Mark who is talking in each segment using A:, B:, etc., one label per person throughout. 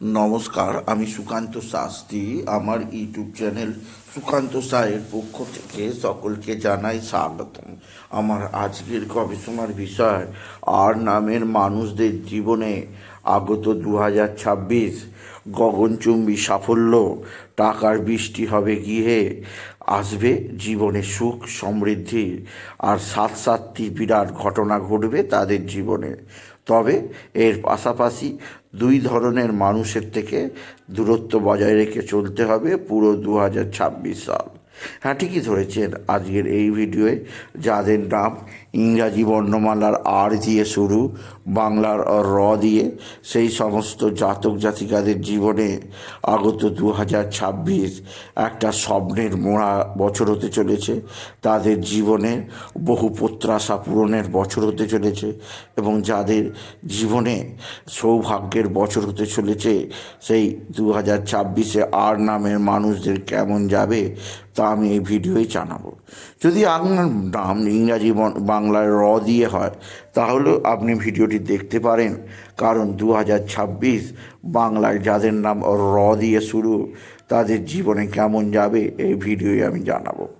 A: নমস্কার, আমি সুকান্ত শাস্ত্রী। আমার ইউটিউব চ্যানেল সুকান্ত সায়ের পক্ষ থেকে সকলকে জানাই স্বাগতম। আমার আজকের গবেষণার বিষয়, আর নামের মানুষদের জীবনে আগত দু হাজার ছাব্বিশ গগনচুম্বী সাফল্য, টাকার বৃষ্টি হবে গিয়ে আসবে জীবনে সুখ, সমৃদ্ধি, আর সাত সাতটি বিরাট ঘটনা ঘটবে তাদের জীবনে। তবে এর পাশাপাশি দুই ধরনের মানুষের থেকে দূরত্ব বজায় রেখে চলতে হবে পুরো দু হাজার ছাব্বিশ সাল। হ্যাঁ ঠিকই ধরেছেন আজকের এই ভিডিওয়ে। যাদের নাম ইংরাজি বর্ণমালার আর দিয়ে শুরু, বাংলার র দিয়ে, সেই সমস্ত জাতক জাতিকাদের জীবনে আগত দু হাজার ছাব্বিশ একটা স্বপ্নের মোড়া বছর হতে চলেছে। তাদের জীবনে বহু প্রত্যাশা পূরণের বছর হতে চলেছে এবং যাদের জীবনে সৌভাগ্যের বছর হতে চলেছে, সেই দু হাজার ছাব্বিশে আর নামের মানুষদের কেমন যাবে তা আমি এই ভিডিওয় জানাব। যদি আপনার নাম ইংরাজি বাংলায় র দিয়ে হয়, তাহলেও আপনি ভিডিওটি দেখতে পারেন। কারণ দু হাজার ছাব্বিশ বাংলায় যাদের নাম র দিয়ে শুরু, তাদের জীবনে কেমন যাবে, এই ভিডিওয় আমি জানাব।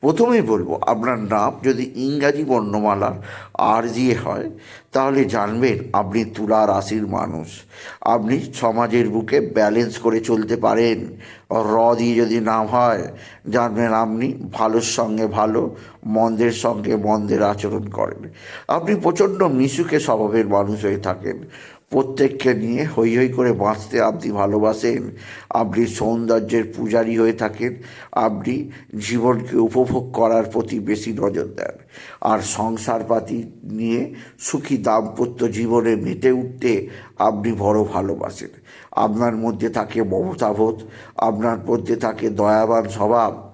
A: প্রথমেই বলব, আপনার নাম যদি ইংরাজি বর্ণমালার আর দিয়ে হয়, তাহলে জানবেন আপনি তুলা রাশির মানুষ। আপনি সমাজের বুকে ব্যালেন্স করে চলতে পারেন। র দিয়ে যদি নাম হয়, জানবেন আপনি ভালোর সঙ্গে ভালো, মন্দের সঙ্গে মন্দের আচরণ করেন। আপনি প্রচণ্ড মিশুকে স্বভাবের মানুষ হয়ে থাকেন। প্রত্যেককে নিয়ে হৈ হৈ করে বাঁচতে আপনি ভালোবাসেন আপনি সৌন্দর্যের পূজারী হয়ে থাকেন আপনি জীবনকে উপভোগ করার প্রতি বেশি নজর দেন। আর সংসারপাতি নিয়ে সুখী দাম্পত্য জীবনে মেতে উঠতে আপনি বড় ভালোবাসেন। আপনার মধ্যে থাকে মমতাবোধ, আপনার মধ্যে থাকে দয়াবান স্বভাব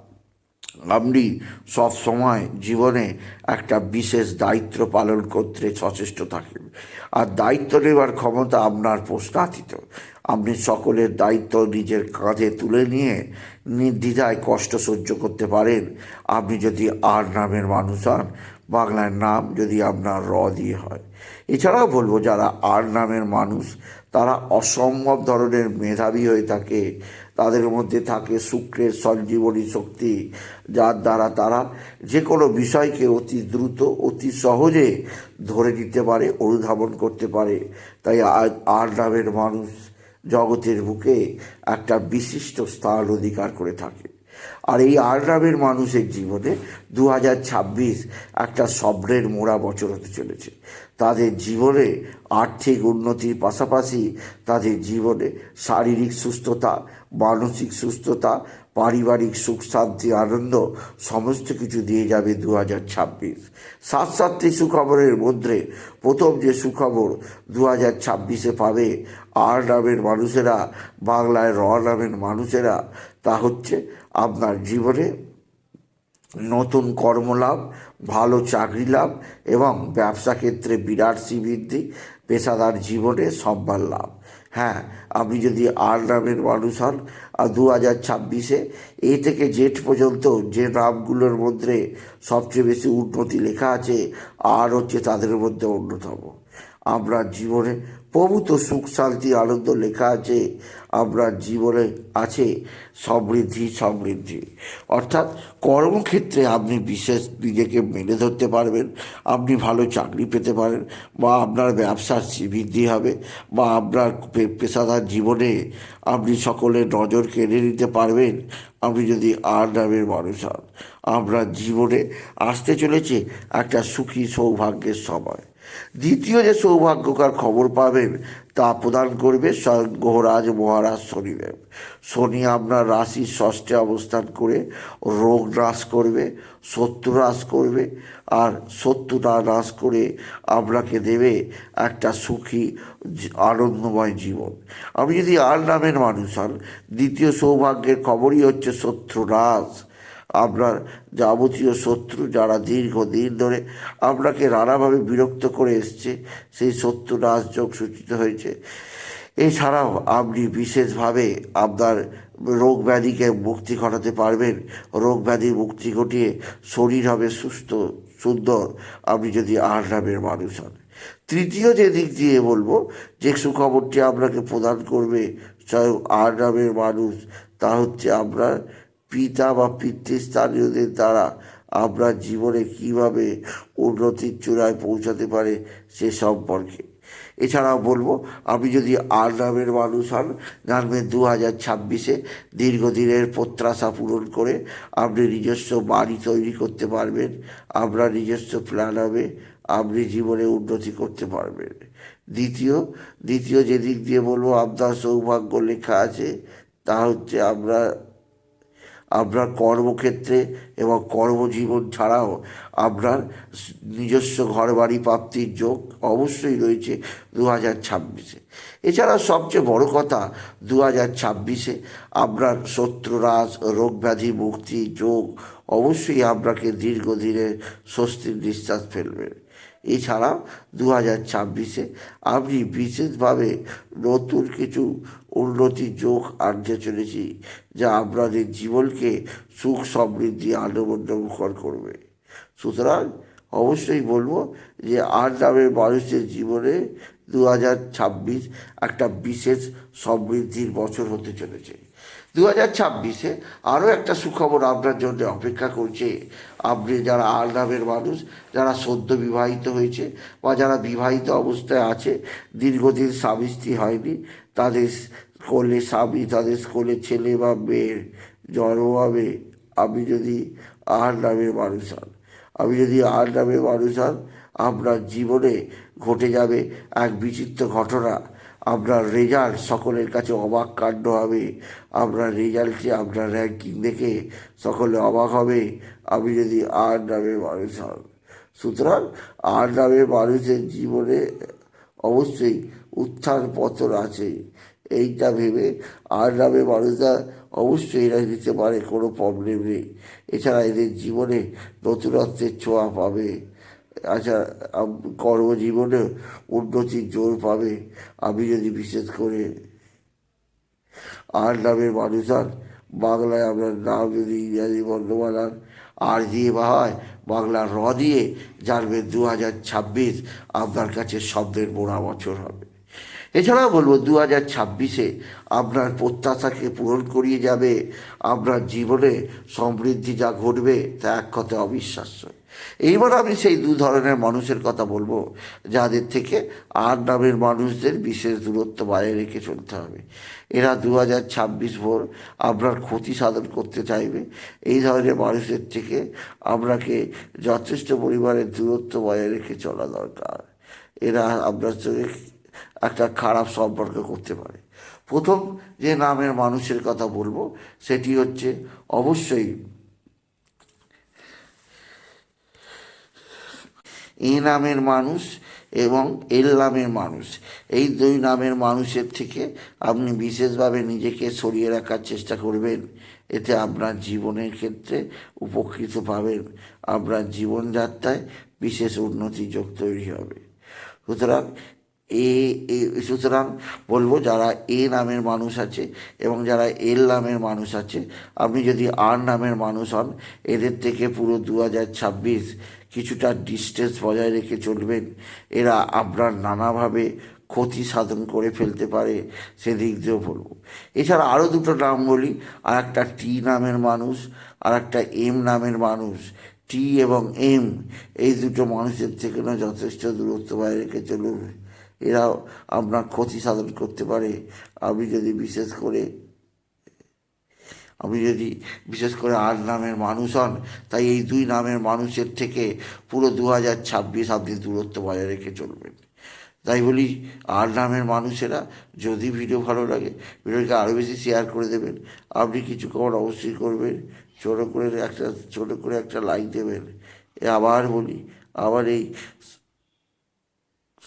A: আপনি সব সময় জীবনে একটা বিশেষ দায়িত্ব পালন করতে সচেষ্ট থাকেন। আর দায়িত্ব নেওয়ার ক্ষমতা আপনার প্রশ্নাতীত আপনি সকলের দায়িত্ব নিজের কাঁধে তুলে নিয়ে নির্দ্বিধায় কষ্ট সহ্য করতে পারেন। আপনি যদি আর নামের মানুষ হন, বাংলার নাম যদি আপনার র দিয়ে হয়। এছাড়াও বলব, যারা আর নামের মানুষ তারা অসম্ভব ধরনের মেধাবী হয়ে থাকে। তাদের মধ্যে থাকে শুক্রের সঞ্জীবনী শক্তি, যার দ্বারা তারা যে কোনো বিষয়কে অতি দ্রুত, অতি সহজে ধরে নিতে পারে, অনুধাবন করতে পারে। তাই আর নামের মানুষ জগতের বুকে একটা বিশিষ্ট স্থান অধিকার করে থাকে। আর এই আর মানুষের জীবনে দু হাজার ছাব্বিশ একটা স্বপ্নের মোড়া বছর হতে চলেছে। তাদের জীবনে আর্থিক উন্নতির পাশাপাশি তাদের জীবনে শারীরিক সুস্থতা, মানসিক সুস্থতা, পারিবারিক সুখ, শান্তি, আনন্দ সমস্ত কিছু দিয়ে যাবে দু হাজার ছাব্বিশ। সাত সাতটি সুখবরের মধ্যে প্রথম যে সুখবর দু হাজার ছাব্বিশে পাবে আর নামের মানুষেরা, বাংলায় র নামের মানুষেরা তা হচ্ছে আপনার জীবনে নতুন কর্মলাভ, ভালো চাকরি লাভ এবং ব্যবসা ক্ষেত্রে বিরাট শ্রীবৃদ্ধি, পেশাদার জীবনে সম্মান লাভ। হ্যাঁ আপনি যদি আর নামের মানুষ হন দু হাজার ছাব্বিশে এ থেকে জেট পর্যন্ত যে নামগুলোর মধ্যে সবচেয়ে বেশি উন্নতি লেখা আছে, আর হচ্ছে তাদের মধ্যে অন্যতম। আপনার জীবনে প্রভূত সুখ শান্তি, আনন্দ লেখা আছে আপনার জীবনে আছে, সমৃদ্ধি সমৃদ্ধি। অর্থাৎ কর্মক্ষেত্রে আপনি বিশেষ নিজেকে মেনে ধরতে পারবেন, আপনি ভালো চাকরি পেতে পারেন, বা আপনার ব্যবসার বৃদ্ধি হবে, বা আপনার পেশাদার জীবনে আপনি সকলের নজর কেড়ে নিতে পারবেন, আপনি যদি আর নামের মানুষ হন। আপনার জীবনে আসতে চলেছে একটা সুখী, সৌভাগ্যের সময়। দ্বিতীয় যে সৌভাগ্যকার খবর পাবেন, তা প্রদান করবে স্বয়ং গ্রহরাজ মহারাজ শনিদেব। শনি আপনার রাশির ষষ্ঠে অবস্থান করে রোগ নাশ করবে, শত্রু নাশ করবে, আর শত্রুটা নাশ করে আপনাকে দেবে একটা সুখী আনন্দময় জীবন। আমি যদি আর নামের মানুষ হন, দ্বিতীয় সৌভাগ্যের খবরই হচ্ছে শত্রু নাশ। আপনার যাবতীয় শত্রু যারা দীর্ঘদিন ধরে আপনাকে নানাভাবে বিরক্ত করে এসছে, সেই শত্রু রাজযোগ সূচিত হয়েছে। এছাড়াও আপনি বিশেষভাবে আপনার রোগ ব্যাধিকে মুক্তি ঘটাতে পারবেন। রোগ ব্যাধির মুক্তি ঘটিয়ে শরীর হবে সুস্থ, সুন্দর। আপনি যদি আর নামের মানুষ হন। তৃতীয় যে দিক দিয়ে বলব, যে সুখবরটি আপনাকে প্রদান করবে স্বয়ং নামের মানুষ, তা হচ্ছে আপনার পিতা বা পিতৃস্থানীয়দের দ্বারা আপনার জীবনে কীভাবে উন্নতির চূড়ায় পৌঁছাতে পারে সে সম্পর্কে। এছাড়াও বলব আপনি যদি আর নামের মানুষ হন জানবেন দু হাজার ছাব্বিশে দীর্ঘদিনের প্রত্যাশা পূরণ করে আপনি নিজস্ব বাড়ি তৈরি করতে পারবেন আপনার নিজস্ব প্ল্যান হবে, আপনি জীবনে উন্নতি করতে পারবেন। দ্বিতীয় দ্বিতীয় যে দিক দিয়ে বলব, আপনার সৌভাগ্য লেখা আছে, তা হচ্ছে আমরা আপনার কর্মক্ষেত্রে এবং কর্মজীবন ছাড়াও আপনার নিজস্ব ঘরবাড়ি প্রাপ্তির যোগ অবশ্যই রয়েছে দু হাজার ছাব্বিশে। এছাড়া সবচেয়ে বড় কথা দু হাজার ছাব্বিশে আপনার শত্রুরাজ রোগ ব্যাধি, মুক্তি, যোগ অবশ্যই আপনাকে দীর্ঘদিনের স্বস্তির নিঃশ্বাস ফেলবে। এছাড়া দু হাজার ছাব্বিশে আমি বিশেষভাবে নতুন কিছু উন্নতির যোগ আনতে চলেছি, যা আপনাদের জীবনকে সুখ সমৃদ্ধি আনন্দমুখর করবে। সুতরাং অবশ্যই বলব যে আর নামের মানুষের জীবনে দু হাজার ছাব্বিশ একটা বিশেষ সমৃদ্ধির বছর হতে চলেছে। দু হাজার ছাব্বিশে আরও একটা সুখবর আপনার জন্য অপেক্ষা করছে আপনি যারা আর নামের মানুষ, যারা সদ্য বিবাহিত হয়েছে বা যারা বিবাহিত অবস্থায় আছে, দীর্ঘদিন স্বামী স্ত্রী হয়নি, তাদের কোলে স্বামী, তাদের কোলে ছেলে বা মেয়ের জন্ম হবে। আপনি যদি আর নামের মানুষ হন, আপনি যদি আর নামের মানুষ হন, আপনার জীবনে ঘটে যাবে এক বিচিত্র ঘটনা। আপনার রেজাল্ট, সকলের কাছে অবাক কাণ্ড হবে। আপনার রেজাল্টে আপনার র্যাঙ্কিং দেখে সকলে অবাক হবে। আপনি যদি আর নামের মানুষ হন। সুতরাং আর নামের মানুষের জীবনে অবশ্যই উত্থান পতন আছে। এইটা ভেবে আর নামে মানুষরা অবশ্যই এরা দিতে পারে, কোনো প্রবলেম নেই। এছাড়া এদের জীবনে নতুনত্বের ছোঁয়া পাবে। আচ্ছা কর্মজীবনে উন্নতির জোর পাবে, আমি যদি বিশেষ করে আর নামের মানুষ আর বাংলায় আমরা নাম যদি ইংরাজি বর্ণমালার আর দিয়ে বা হয় বাংলা র দিয়ে জানবেন দু হাজার ছাব্বিশ আপনার কাছে শব্দের মোড়া বছর হবে। এছাড়াও বলব দু হাজার ছাব্বিশে আপনার প্রত্যাশাকে পূরণ করিয়ে যাবে, আপনার জীবনে সমৃদ্ধি যা ঘটবে তা এক কথায় অবিশ্বাস্য। এইবার আমি সেই দু ধরনের মানুষের কথা বলব, যাদের থেকে আর নামের মানুষদের বিশেষ দূরত্ব বজায় রেখে চলতে হবে। এরা দু হাজার ছাব্বিশ ভোর আপনার ক্ষতি সাধন করতে চাইবে, এই ধরনের মানুষের থেকে আপনাকে যথেষ্ট পরিমাণের দূরত্ব বজায় রেখে চলা দরকার। এরা আপনার সঙ্গে একটা খারাপ সম্পর্ক করতে পারে। প্রথম যে নামের মানুষের কথা বলব, সেটি হচ্ছে অবশ্যই এ নামের মানুষ এবং এল নামের মানুষ। এই দুই নামের মানুষের থেকে আপনি বিশেষভাবে নিজেকে সরিয়ে রাখার চেষ্টা করবেন। এতে আপনার জীবনের ক্ষেত্রে উপকৃত পাবেন। আপনার জীবনযাত্রায় বিশেষ উন্নতি যোগ তৈরি হবে। সুতরাং এ সুতরাং বলব যারা এ নামের মানুষ আছে এবং যারা এল নামের মানুষ আছে, আপনি যদি আর নামের মানুষ হন, এদের থেকে পুরো দু হাজার ছাব্বিশ কিছুটা ডিস্টেন্স বজায় রেখে চলবেন। এরা আপনার নানাভাবে ক্ষতি সাধন করে ফেলতে পারে, সেদিক দিয়েও বলব। এছাড়া আরও দুটো নাম বলি আর একটা টি নামের মানুষ আর একটা এম নামের মানুষ। টি এবং এম এই দুটো মানুষের থেকে না যথেষ্ট দূরত্ব বজায় রেখে চলুন। এরাও আপনার ক্ষতি সাধন করতে পারে। আপনি যদি বিশেষ করে আপনি যদি বিশেষ করে আর নামের মানুষ হন, তাই এই দুই নামের মানুষের থেকে পুরো দু হাজার ছাব্বিশ আপনি দূরত্ব বজায় রেখে চলবেন। তাই বলি আর নামের মানুষেরা যদি ভিডিও ভালো লাগে, ভিডিওকে আরও বেশি শেয়ার করে দেবেন। আপনি কিছু খবর অবশ্যই করবেন। ছোটো করে একটা, ছোটো করে একটা লাইক দেবেন। এ আবার বলি, আবার এই